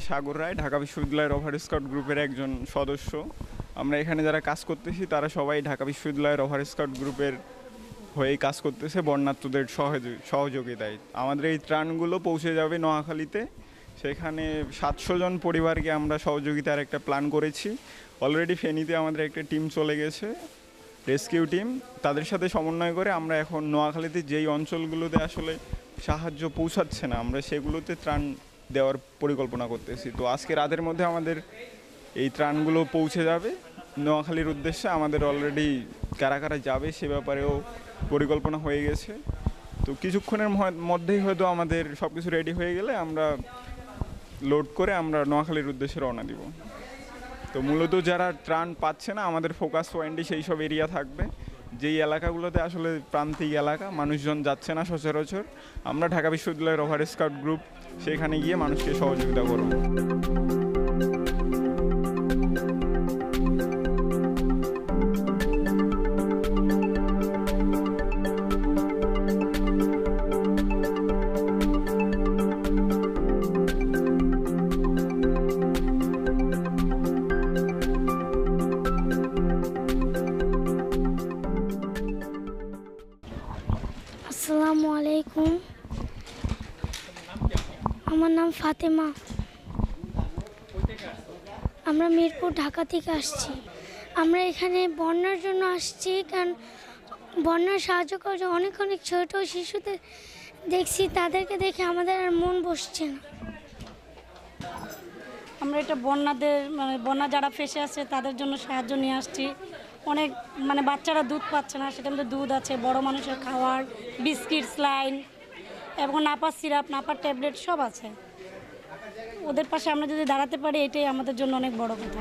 সাগর রায়, ঢাকা বিশ্ববিদ্যালয়ের over scout গ্রুপের একজন সদস্য। আমরা এখানে যারা কাজ করতেছি, তারা সবাই ঢাকা বিশ্ববিদ্যালয়ের ওভার স্কাউট গ্রুপের হয়েই কাজ করতেছে, বন্যার্থদের সহযোগি- সহযোগিতায়। আমাদের এই ত্রাণগুলো পৌঁছে যাবে নোয়াখালীতে। সেখানে সাতশো জন পরিবারকে আমরা সহযোগিতার একটা প্ল্যান করেছি। অলরেডি ফেনীতে আমাদের একটা টিম চলে গেছে রেস্কিউ টিম তাদের সাথে সমন্বয় করে আমরা এখন নোয়াখালীতে যেই অঞ্চলগুলোতে আসলে সাহায্য পৌঁছাচ্ছে না, আমরা সেগুলোতে ত্রাণ দেওয়ার পরিকল্পনা করতেছি। তো আজকে রাতের মধ্যে আমাদের এই ত্রাণগুলো পৌঁছে যাবে। নোয়াখালীর উদ্দেশ্যে আমাদের অলরেডি কারা কারা যাবে সে ব্যাপারেও পরিকল্পনা হয়ে গেছে। তো কিছুক্ষণের মধ্যেই হয়তো আমাদের সব কিছু রেডি হয়ে গেলে আমরা লোড করে আমরা নোয়াখালীর উদ্দেশ্যে রওনা দিব। তো মূলত যারা ত্রাণ পাচ্ছে না, আমাদের ফোকাস পয়েন্টে সেই সব এরিয়া থাকবে। যেই এলাকাগুলোতে আসলে প্রান্তিক এলাকা, মানুষজন যাচ্ছে না সচরাচর, আমরা ঢাকা বিশ্ববিদ্যালয়ের ওভার স্কাউট গ্রুপ সেখানে গিয়ে মানুষকে সহযোগিতা করব। আসসালামু আলাইকুম। আমার নাম ফাতেমা। আমরা মিরপুর, ঢাকা থেকে আসছি। আমরা এখানে বন্যার জন্য আসছি কারণ বন্যার সাহায্য করছে অনেক অনেক ছোট শিশুদের দেখছি, তাদেরকে দেখে আমাদের আর মন বসছে না। আমরা এটা বন্যাদের মানে বন্যা যারা ফেসে আছে তাদের জন্য সাহায্য নিয়ে আসছি। অনেক মানে বাচ্চারা দুধ পাচ্ছে না, সেটার মধ্যে দুধ আছে, বড় মানুষের খাওয়ার বিস্কিট স্লাইন এবং নাপার সিরাপ, নাপার ট্যাবলেট সব আছে। ওদের পাশে আমরা যদি দাঁড়াতে পারি, এটাই আমাদের জন্য অনেক বড় কথা।